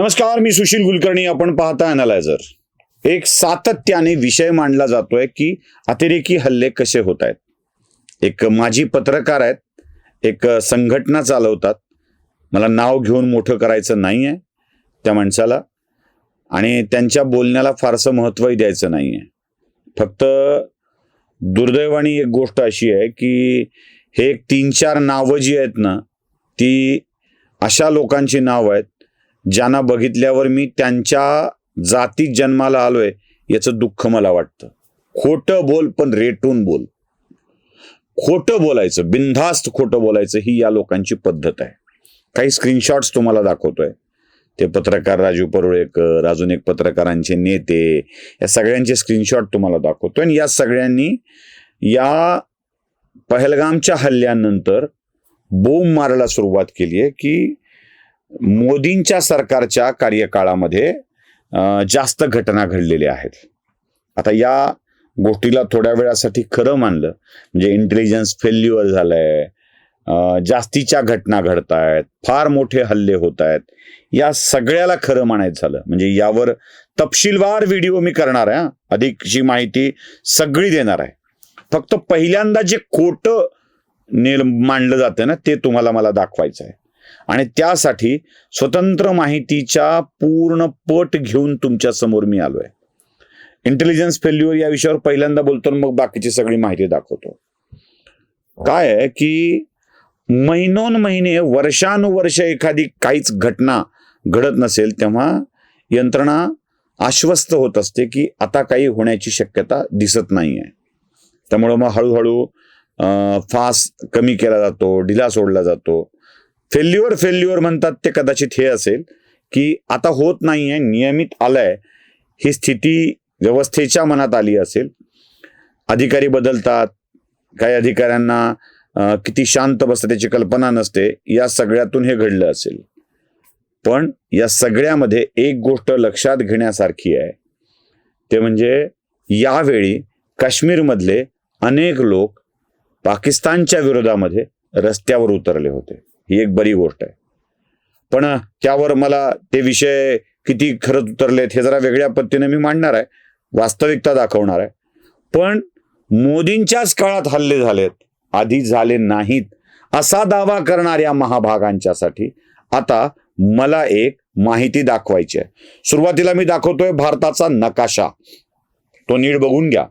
नमस्कार मी सुशील कुलकर्णी. आपण पाहता अनालायझर एक सातत्याने विषय मांडला जातोय की अतिरेकी हल्ले कसे होत आहेत? एक माजी पत्रकार आहेत एक संघटना चालवतात. मला नाव घेऊन मोठं करायचं नाही आहे त्या माणसाला. आणि त्यांच्या बोलण्याला फारसं महत्त्वही द्यायचं नाही आहे फक्त दुर्दैवानी एक गोष्ट अशी आहे की हे एक तीन चार नावं जी आहेत ना ती अशा लोकांची नावं आहेत ज्यांना बघितल्यावर मी त्यांच्या जातीत जन्माला आलोय याचं दुःख मला वाटतं. खोटं बोल पण रेटून बोल. खोटं बोलायचं बिनधास्त खोटं बोलायचं ही या लोकांची पद्धत आहे. काही स्क्रीनशॉट्स तुम्हाला दाखवतोय. ते पत्रकार राजू परुळेकर अजून एक पत्रकारांचे नेते या सगळ्यांचे स्क्रीनशॉट तुम्हाला दाखवतोय. आणि या सगळ्यांनी या पहलगामच्या हल्ल्यानंतर बोंब मारायला सुरुवात केली आहे की मोदींच्या सरकारच्या कार्यकाळामध्ये जास्त घटना घडलेल्या आहेत. आता या गोष्टीला थोड्या वेळासाठी खरं मानलं म्हणजे इंटेलिजन्स फेल्युअर झालंय जास्तीच्या घटना घडत आहेत फार मोठे हल्ले होत आहेत या सगळ्याला खरं म्हणायचं झालं. म्हणजे यावर तपशीलवार व्हिडिओ मी करणार आहे अधिकची माहिती सगळी देणार आहे. फक्त पहिल्यांदा जे खोटं नेल मांडलं जातं ना ते तुम्हाला मला दाखवायचं आहे. आणि त्यासाठी स्वतंत्र माहितीच्या पूर्ण पट घेऊन तुमच्यासमोर मी आलोय. इंटेलिजन्स फेल्युअर या विषयावर पहिल्यांदा बोलतो मग बाकीची सगळी माहिती दाखवतो. काय आहे की महिनोन महिने वर्षानुवर्ष एखादी काहीच घटना घडत नसेल तेव्हा यंत्रणा आश्वस्त होत असते की आता काही होण्याची शक्यता दिसत नाही आहे त्यामुळं मग हळूहळू फास कमी केला जातो ढिला सोडला जातो. फेल्युअर फेल्युअर म्हणतात ते कदाचित हे असेल की आता होत नाहीये नियमित आलंय ही स्थिती व्यवस्थेच्या मनात आली असेल. अधिकारी बदलतात काही अधिकाऱ्यांना किती शांत बसतं त्याची कल्पना नसते या सगळ्यातून हे घडलं असेल. पण या सगळ्यामध्ये एक गोष्ट लक्षात घेण्यासारखी आहे. ते म्हणजे यावेळी काश्मीरमधले अनेक लोक पाकिस्तानच्या विरोधामध्ये रस्त्यावर उतरले होते. ही एक बरी गोष्ट आहे. पण त्यावर मला ते विषय किती खरंच उतरलेत हे जरा वेगळ्या पद्धतीने मी मांडणार आहे. वास्तविकता दाखवणार आहे. पण मोदींच्याच काळात हल्ले झालेत आधी झाले नाहीत असा दावा करणाऱ्या महाभागांच्यासाठी आता मला एक माहिती दाखवायची आहे. सुरुवातीला मी दाखवतोय भारताचा नकाशा. तो नीट बघून घ्या.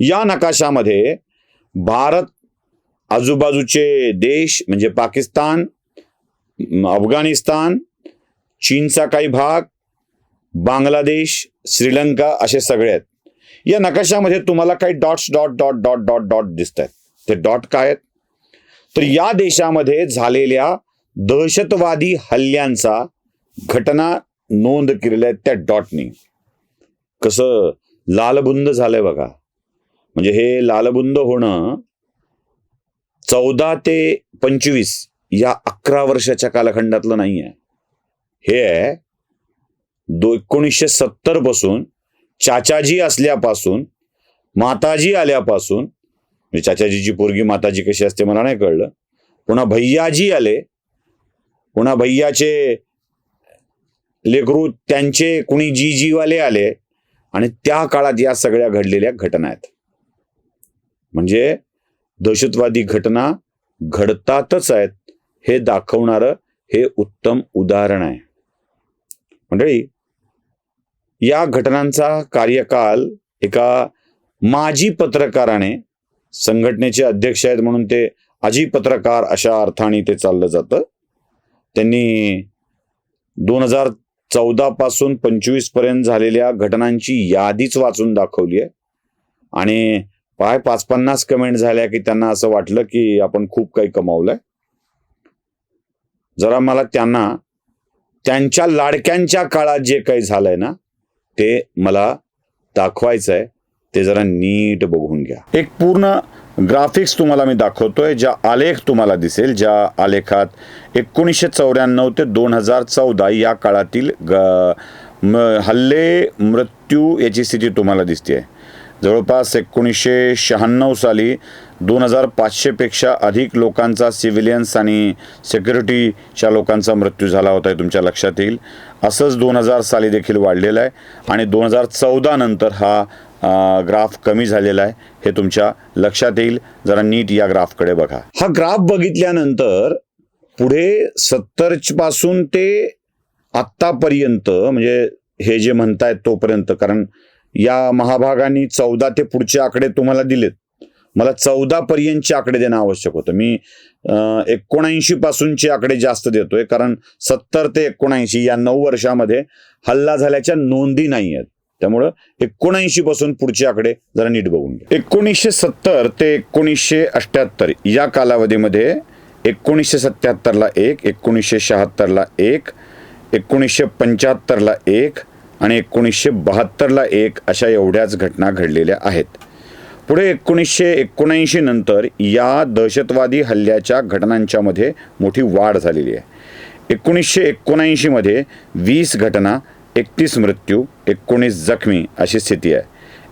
या नकाशामध्ये भारत आजूबाजूचे देश म्हणजे पाकिस्तान अफगाणिस्तान चीनचा काही भाग बांगलादेश श्रीलंका असे सगळे आहेत. या नकाशामध्ये तुम्हाला काही dots dot dot dot dot dot दिसत आहेत ते डॉट काय आहेत? तर या देशामध्ये झालेल्या दहशतवादी हल्ल्यांचा घटना नोंद केलेल्या आहेत त्या डॉटनी. कसं लालबुंद झालंय बघा. म्हणजे हे लालबुंद होणं चौदा ते पंचवीस या अकरा वर्षाच्या कालखंडातलं नाही आहे हे आहे दो एकोणीसशे सत्तरपासून चाचाजी असल्यापासून माताजी आल्यापासून म्हणजे चाचाजीची पोरगी माताजी कशी असते मला नाही कळलं पुन्हा भैयाजी आले पुन्हा भैयाचे लेकरू त्यांचे कुणी जी जीवाले आले आणि त्या काळात या सगळ्या घडलेल्या घटना आहेत. म्हणजे दहशतवादी घटना घडतातच आहेत हे दाखवणारं हे उत्तम उदाहरण आहे. मंडळी या घटनांचा कार्यकाल एका माजी पत्रकाराने संघटनेचे अध्यक्ष आहेत म्हणून ते आजी पत्रकार अशा अर्थाने ते चाललं जातं. त्यांनी दोन हजार चौदा पासून पंचवीसपर्यंत झालेल्या घटनांची यादीच वाचून दाखवली आहे. आणि पाय पाच पन्नास कमेंट झाल्या की त्यांना असं वाटलं की आपण खूप काही कमावलंय. जरा मला त्यांना त्यांच्या लाडक्यांच्या काळात जे काही झालंय ना ते मला दाखवायचं आहे ते जरा नीट बघून घ्या. एक पूर्ण ग्राफिक्स तुम्हाला मी दाखवतोय ज्या आलेख तुम्हाला दिसेल ज्या आलेखात एकोणीसशे चौऱ्याण्णव ते दोन हजार चौदा या काळातील ग- हल्ले मृत्यू याची स्थिती तुम्हाला दिसते जवळपास एकोणीसशे शहाण्णव साली दोन हजार पाचशेपेक्षा अधिक लोकांचा सिव्हिलियन्स आणि सिक्युरिटीच्या लोकांचा मृत्यू झाला होता हे तुमच्या लक्षात येईल. असंच दोन हजार साली देखील वाढलेलं आहे आणि दोन हजार चौदा नंतर हा ग्राफ कमी झालेला आहे हे तुमच्या लक्षात येईल. जरा नीट या ग्राफकडे बघा. हा ग्राफ बघितल्यानंतर पुढे सत्तरपासून ते आत्तापर्यंत म्हणजे हे जे म्हणतायत तोपर्यंत कारण या महाभागाने चौदा ते पुढचे आकडे तुम्हाला दिलेत. मला चौदा पर्यंतचे आकडे देणं आवश्यक होतं. मी एकोणऐंशी पासूनचे आकडे जास्त देतोय कारण सत्तर ते एकोणऐंशी या नऊ वर्षामध्ये हल्ला झाल्याच्या नोंदी नाही आहेत. त्यामुळं एकोणऐंशी पासून पुढचे आकडे जरा नीट बघून घ्या. एकोणीसशे सत्तर ते एकोणीसशे अठ्ठ्याहत्तर या कालावधीमध्ये एकोणीसशे सत्याहत्तरला एक एकोणीसशे शहात्तरला एक एकोणीसशे पंच्याहत्तरला एक आणि एकोणीसशे बहात्तरला एक अशा एवढ्याच घटना घडलेल्या आहेत. पुढे एकोणीसशे एकोणऐंशी नंतर या दहशतवादी हल्ल्याच्या घटनांच्यामध्ये मोठी वाढ झालेली आहे. एकोणीसशे एकोणऐंशीमध्ये वीस घटना एकतीस मृत्यू एकोणीस जखमी अशी स्थिती आहे.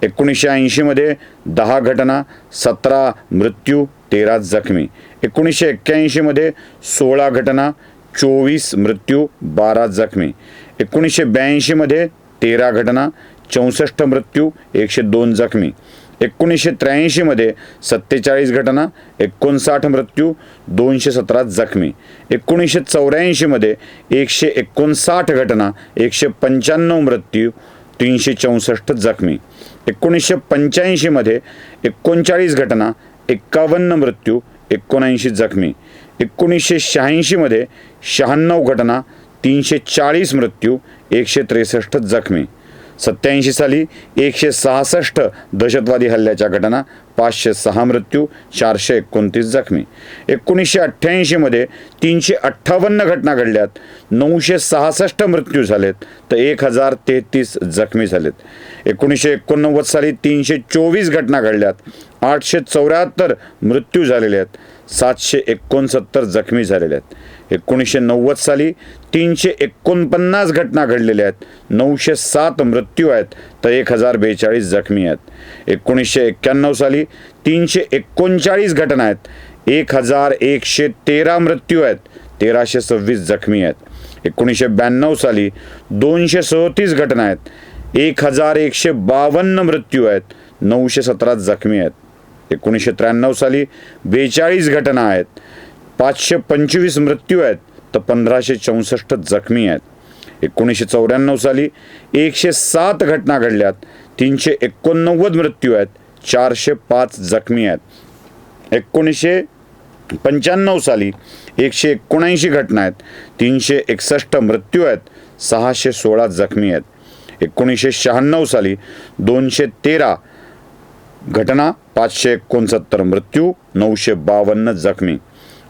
एकोणीसशे ऐंशीमध्ये दहा घटना सतरा मृत्यू तेरा जखमी. एकोणीसशे एक्क्याऐंशीमध्ये सोळा घटना चोवीस मृत्यू बारा जखमी. एकोणीसशे ब्याऐंशीमध्ये तेरा घटना चौसष्ट मृत्यू एकशे दोन जखमी. एकोणीसशे त्र्याऐंशीमध्ये सत्तेचाळीस घटना एकोणसाठ मृत्यू दोनशे सतरा जखमी. एकोणीसशे चौऱ्याऐंशीमध्ये एकशे एकोणसाठ घटना एकशे पंच्याण्णव मृत्यू तीनशे चौसष्ट जखमी. एकोणीसशे पंच्याऐंशीमध्ये एकोणचाळीस घटना एक्कावन्न मृत्यू एकोणऐंशी जखमी. एकोणीसशे शहाऐंशीमध्ये शहाण्णव घटना तीनशे चाळीस मृत्यू एकशे त्रेसष्ट जखमी. सत्याऐंशी साली एकशे सहासष्ट दहशतवादी हल्ल्याच्या घटना पाचशे सहा मृत्यू चारशे एकोणतीस जखमी. एकोणीसशे अठ्ठ्याऐंशीमध्ये तीनशे अठ्ठावन्न घटना घडल्यात नऊशे सहासष्ट मृत्यू झालेत तर एक हजार तेहतीस जखमी झालेत. एकोणीसशे एकोणनव्वद साली तीनशे चोवीस घटना घडल्यात आठशे चौऱ्याहत्तर मृत्यू झालेले आहेत. सातशे एकोणसत्तर जखमी झालेल्या आहेत. एकोणीसशे नव्वद साली तीनशे एकोणपन्नास घटना घडलेल्या आहेत. नऊशे सात मृत्यू आहेत तर एक हजार बेचाळीस जखमी आहेत. एकोणीसशे एक्क्याण्णव साली तीनशे एकोणचाळीस घटना आहेत. एक हजार एकशे तेरा मृत्यू आहेत. तेराशे सव्वीस जखमी आहेत. एकोणीसशे ब्याण्णव साली दोनशे सदतीस घटना आहेत. एक हजार एकशे बावन्न मृत्यू आहेत. नऊशे सतरा जखमी आहेत. एकोणीसशे त्र्याण्णव साली बेचाळीस घटना आहेत. पाचशे पंचवीस मृत्यू आहेत तर पंधराशे चौसष्ट जखमी आहेत. एकोणीसशे चौऱ्याण्णव साली एकशे सात घटना घडल्यात तीनशे एकोणनव्वद मृत्यू आहेत चारशे पाच जखमी आहेत. एकोणीसशे पंच्याण्णव साली एकशे एकोणऐंशी घटना आहेत तीनशे एकसष्ट मृत्यू आहेत सहाशे सोळा जखमी आहेत. एकोणीसशे शहाण्णव साली दोनशे तेरा घटना पाचशे एकोणसत्तर मृत्यू नऊशे बावन्न जखमी.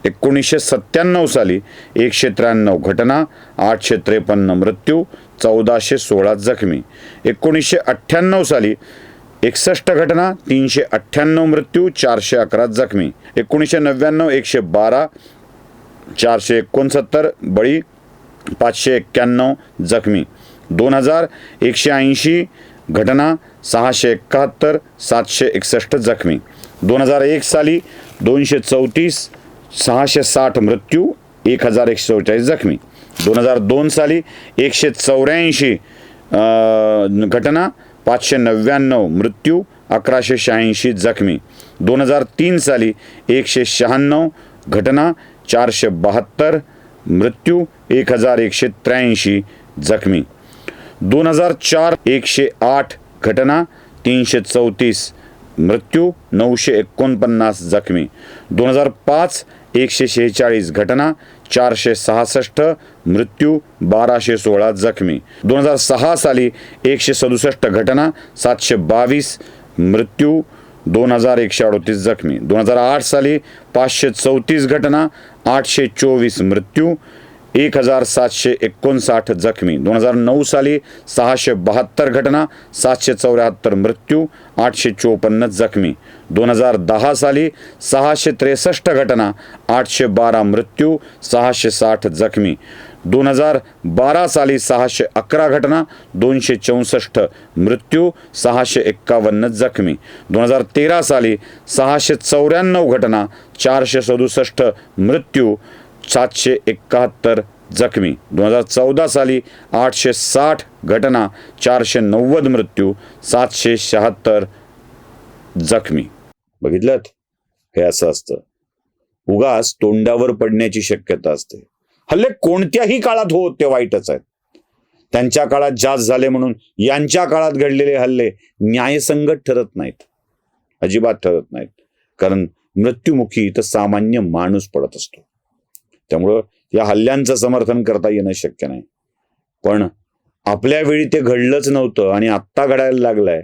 एकोणीसशे सत्त्याण्णव साली एकशे त्र्याण्णव घटना आठशे त्रेपन्न मृत्यू चौदाशे सोळा जखमी. एकोणीसशे अठ्ठ्याण्णव साली एकसष्ट घटना तीनशे अठ्ठ्याण्णव मृत्यू चारशे अकरा जखमी. एकोणीसशे नव्याण्णव एकशे बारा चारशे एकोणसत्तर बळी पाचशे एक्क्याण्णव जखमी. दोन हजार एकशे ऐंशी घटना सहाशे एकाहत्तर सातशे एकसष्ट जखमी. दोन हजार एक साली दोनशे चौतीस सहाशे साठ मृत्यू एक हजार एकशे चौचाळीस जखमी. दोन हजार दोन साली एकशे चौऱ्याऐंशी घटना पाचशे नव्याण्णव मृत्यू अकराशे शहाऐंशी जखमी. दोन हजार तीन साली एकशे शहाण्णव घटना चारशे बहात्तर मृत्यू एक हजार एकशे त्र्याऐंशी जखमी. दोन हजार चार एकशे आठ घटना तीनशे चौतीस. मृत्यू नऊशे एकोणपन्नास जखमी. दोन हजार पाच एकशे शेहेचाळीस घटना चारशे सहासष्ट. मृत्यू बाराशे सोळा जखमी. दोन हजार सहा साली एकशे सदुसष्ट घटना सातशे बावीस. मृत्यू दोन हजार एकशे अडोतीस जखमी. दोन हजार आठ साली पाचशे चौतीस घटना आठशे चोवीस मृत्यू. एक हजार सातशे एकोणसाठ जखमी. दोन हजार नऊ साली सहाशे बहात्तर घटना सातशे चौऱ्याहत्तर मृत्यू आठशे चोपन्न जखमी. दोन हजार दहा साली सहाशे त्रेसष्ट घटना आठशे बारा मृत्यू सहाशे साठ जखमी. दोन हजार बारा साली सहाशे अकरा घटना दोनशे चौसष्ट मृत्यू सहाशे एक्कावन्न जखमी. दोन हजार तेरा साली सहाशे चौऱ्याण्णव घटना चारशे सदुसष्ट मृत्यू सातशे एकाहत्तर जखमी. दोन हजार चौदा साली आठशे साठ घटना चारशे नव्वद मृत्यू सातशे शहात्तर जखमी. बघितलं हे असं असतं. उगाच तोंडावर पडण्याची शक्यता असते. हल्ले कोणत्याही काळात हो ते वाईटच आहेत. त्यांच्या काळात जास्त झाले म्हणून यांच्या काळात घडलेले हल्ले न्यायसंगत ठरत नाहीत. अजिबात ठरत नाहीत. कारण मृत्युमुखी तर सामान्य माणूस पडत असतो. त्यामुळं या हल्ल्यांचं समर्थन करता येणं शक्य नाही. पण आपल्या वेळी ते घडलंच नव्हतं आणि आत्ता घडायला लागलाय.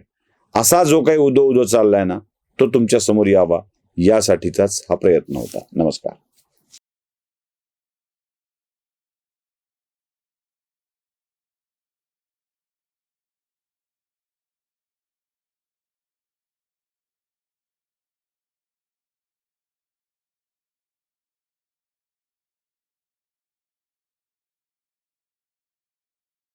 असा जो काही उदो उदो चाललाय ना तो तुमच्यासमोर यावा. यासाठीचाच हा प्रयत्न होता. नमस्कार.